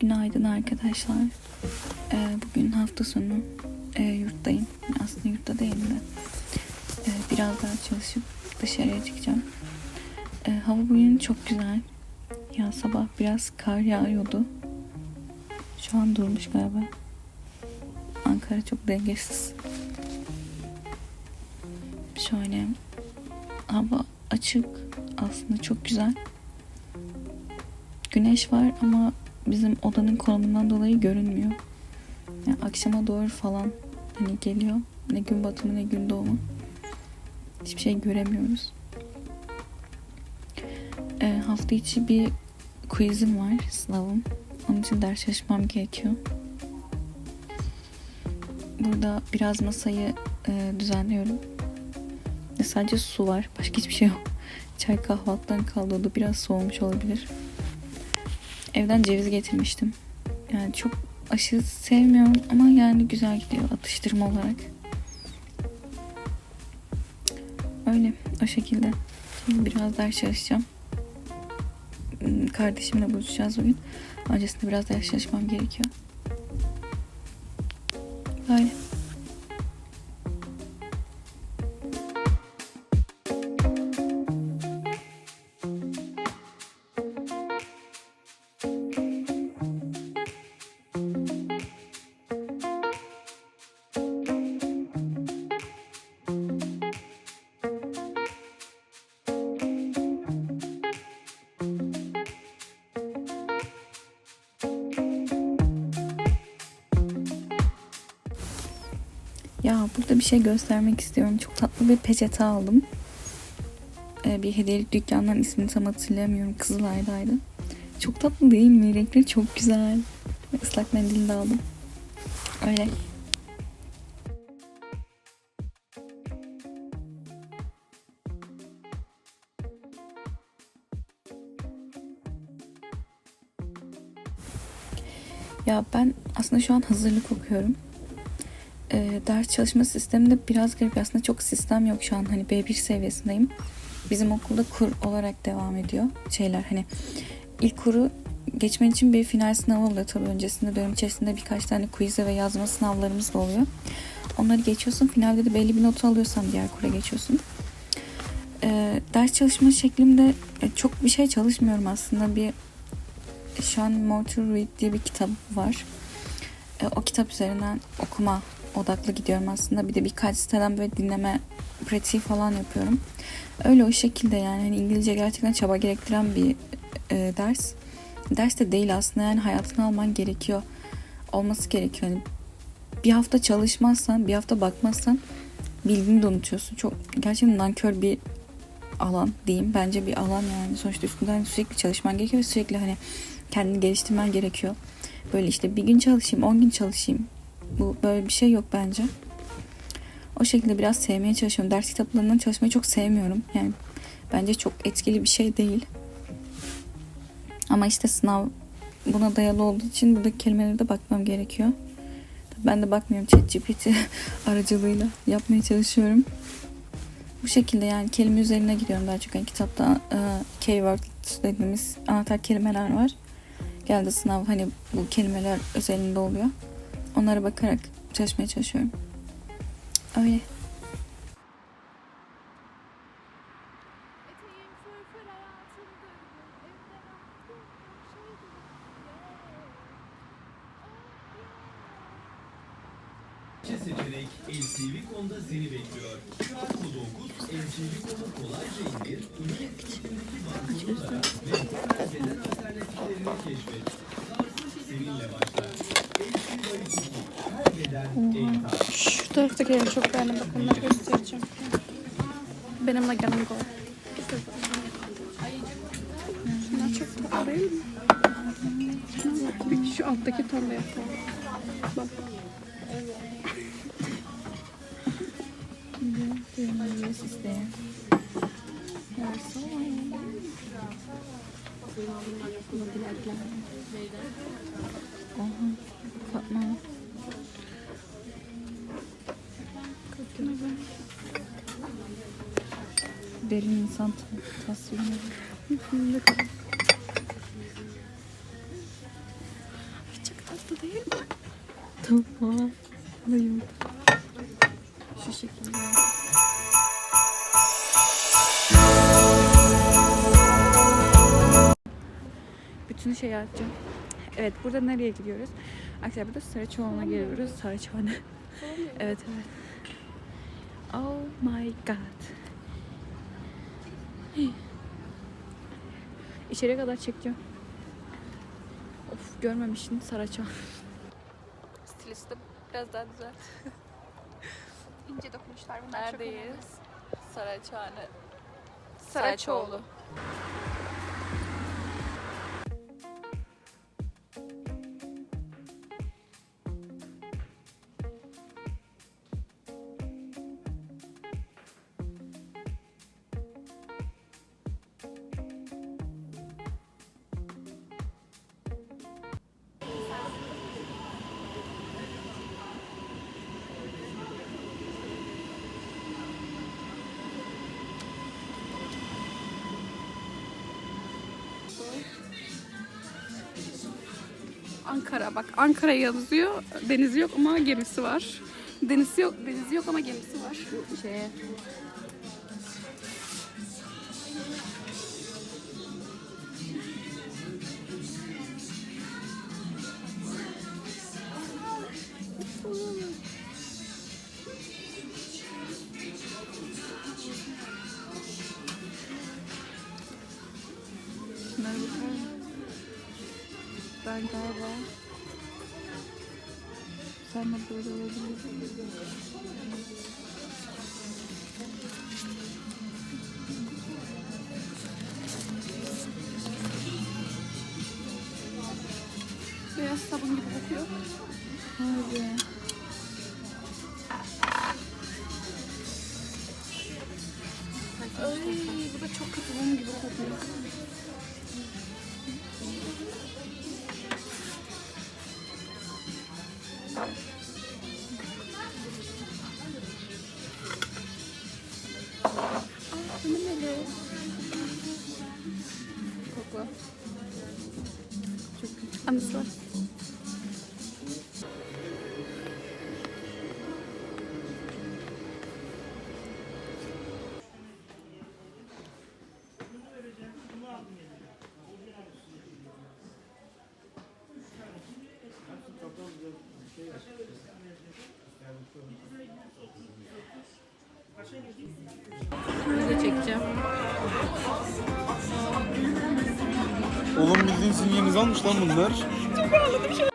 Günaydın arkadaşlar. Ee, bugün hafta sonu e, yurttayım. Aslında yurtta değilim de. Ee, biraz daha çalışıp dışarıya çıkacağım. Ee, hava bugün çok güzel. Ya sabah biraz kar yağıyordu. Şu an durmuş galiba. Ankara çok dengesiz. Şöyle hava açık. Aslında çok güzel. Güneş var ama bizim odanın konumundan dolayı görünmüyor. Yani akşama doğru falan hani geliyor. Ne gün batımı ne gün doğumu. Hiçbir şey göremiyoruz. Ee, hafta içi bir quizim var, sınavım. Onun için ders çalışmam gerekiyor. Burada biraz masayı e, düzenliyorum. Ve sadece su var. Başka hiçbir şey yok. Çay kahvaltıdan kaldı. Biraz soğumuş olabilir. Evden ceviz getirmiştim. Yani çok aşırı sevmiyorum ama yani güzel gidiyor atıştırma olarak. Öyle o şekilde. Şimdi biraz ders çalışacağım. Hmm, Kardeşimle buluşacağız bugün. Öncesinde biraz ders çalışmam gerekiyor. Böyle. Ya burada bir şey göstermek istiyorum. Çok tatlı bir peçete aldım. Ee, bir hediyelik dükkandan ismini tam hatırlayamıyorum. Kızılay'daydı. Çok tatlı değil mi? Renkleri çok güzel. Islak mendil de aldım. Öyle. Ya ben aslında şu an hazırlık okuyorum e, ders çalışma sisteminde biraz garip. Aslında çok sistem yok şu an. Hani B1 seviyesindeyim. Bizim okulda kur olarak devam ediyor şeyler. Hani ilk kuru geçmen için bir final sınavı oluyor tabii öncesinde. Dönem içerisinde birkaç tane quiz ve yazma sınavlarımız da oluyor. Onları geçiyorsun. Finalde de belli bir not alıyorsan diğer kura geçiyorsun. E, ders çalışma şeklimde e, çok bir şey çalışmıyorum aslında. Bir şu an More to Read diye bir kitap var. E, o kitap üzerinden okuma odaklı gidiyorum aslında. Bir de birkaç siteden böyle dinleme pratiği falan yapıyorum. Öyle o şekilde yani hani İngilizce gerçekten çaba gerektiren bir e, ders. Ders de değil aslında yani hayatını alman gerekiyor. Olması gerekiyor. Yani bir hafta çalışmazsan, bir hafta bakmazsan bildiğini de unutuyorsun. Çok gerçekten nankör bir alan diyeyim. Bence bir alan yani. Sonuçta üstünden sürekli çalışman gerekiyor. Sürekli hani kendini geliştirmen gerekiyor. Böyle işte bir gün çalışayım, on gün çalışayım. Bu böyle bir şey yok bence. O şekilde biraz sevmeye çalışıyorum. Ders kitaplarından çalışmayı çok sevmiyorum. Yani bence çok etkili bir şey değil. Ama işte sınav buna dayalı olduğu için buradaki kelimelere de bakmam gerekiyor. Ben de bakmıyorum ChatGPT aracılığıyla yapmaya çalışıyorum. Bu şekilde yani kelime üzerine gidiyorum daha çok. Yani kitapta e, keyword dediğimiz anahtar kelimeler var. Geldi sınav hani bu kelimeler özelinde oluyor. Onlara bakarak çalışmaya çalışıyorum. Öyle. Seçenek LCV. Şu taraftakileri çok beğendim. Bak onları göstereceğim. Benimle gelin bu. Şunlar çok tatlı. Bir şu alttaki tarla yapalım. Bak. Fatma. Derin insan ta- tasviri. Kadar. tatlı değil mi? Tamam. Alayım. Bütün şeyi açacağım. Evet burada nereye gidiyoruz? Arkadaşlar burada Saraçoğlu'na geliyoruz. Saraçoğlu. evet evet. Oh my god. İçeriye kadar çekeceğim. Of görmemişsin Saraçoğlu. Stilistim. Biraz daha düzelt. İnce dokunuşlar bunlar çok önemli. Neredeyiz? Saraçhane. Saraçoğlu. Ankara bak Ankara yazıyor. Denizi yok ama gemisi var. Denizi yok, denizi yok ama gemisi var. Şeye. Şunlara bakar mısın? Ben galiba sen de böyle olabilir. Beyaz sabun gibi kokuyor. Harbi. Ay bu da çok kötü mum gibi kokuyor. Var. Oğlum bildiğin sinyalinizi almış lan bunlar. Çok ağladım şu